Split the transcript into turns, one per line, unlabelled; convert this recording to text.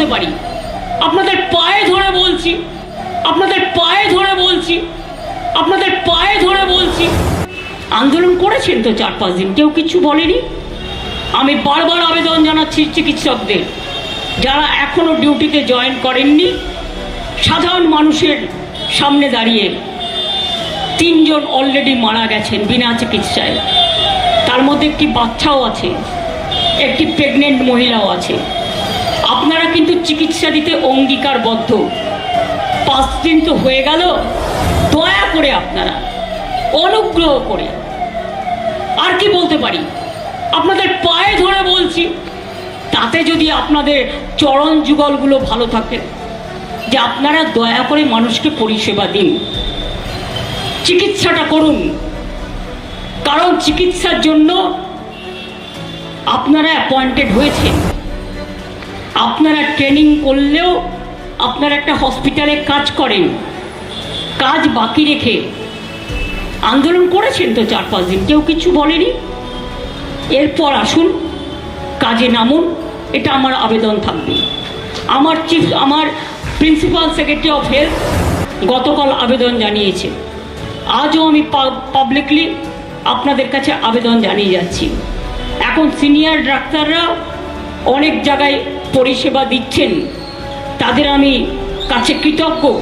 বলতে পারি। আপনাদের পায়ে ধরে বলছি। আপনাদের পায়ে ধরে বলছি। আপনাদের পায়ে ধরে বলছি। আন্দোলন করেছেন তো চার পাঁচ দিন, কেউ কিছু বলেনি? আমি বারবার আবেদন জানাচ্ছি চিকিৎসকদের, যারা এখনও ডিউটিতে জয়েন করেননি, সাধারণ মানুষের সামনে দাঁড়িয়ে তিনজন অলরেডি মারা গেছেন বিনা চিকিৎসায়। তার মধ্যে একটি বাচ্চাও আছে, একটি প্রেগনেন্ট মহিলাও আছে। আপনারা কিন্তু চিকিৎসা দিতে অঙ্গীকারবদ্ধ। পাঁচ দিন তো হয়ে গেল, দয়া করে আপনারা, অনুগ্রহ করে। আর কি বলতে পারি? আপনাদের পায়ে ধরে বলছি, তাতে যদি আপনাদের চরণ যুগলগুলো ভালো থাকে, যে আপনারা দয়া করে মানুষকে পরিষেবা দিন। চিকিৎসাটা করুন। কারণ চিকিৎসার জন্য আপনারা অ্যাপয়েন্টেড হয়েছেন। আপনারা ট্রেনিং করলেও আপনারা একটা হসপিটালে কাজ করেন। কাজ বাকি রেখে। আন্দোলন করেছেন তো চার পাঁচ দিন, কেউ কিছু বলেনি। এরপর আসুন, কাজে নামুন, এটা আমার আবেদন থাকবে। আমার চিফ আমার প্রিন্সিপাল সেক্রেটারি অফ হেলথ গতকাল আবেদন জানিয়েছে। আজও আমি পাবলিকলি আপনাদের কাছে আবেদন জানিয়ে যাচ্ছি। এখন সিনিয়র ডাক্তাররা অনেক জায়গায় পরিষেবা দিচ্ছেন। তাদের আমি কাছে কৃতজ্ঞ।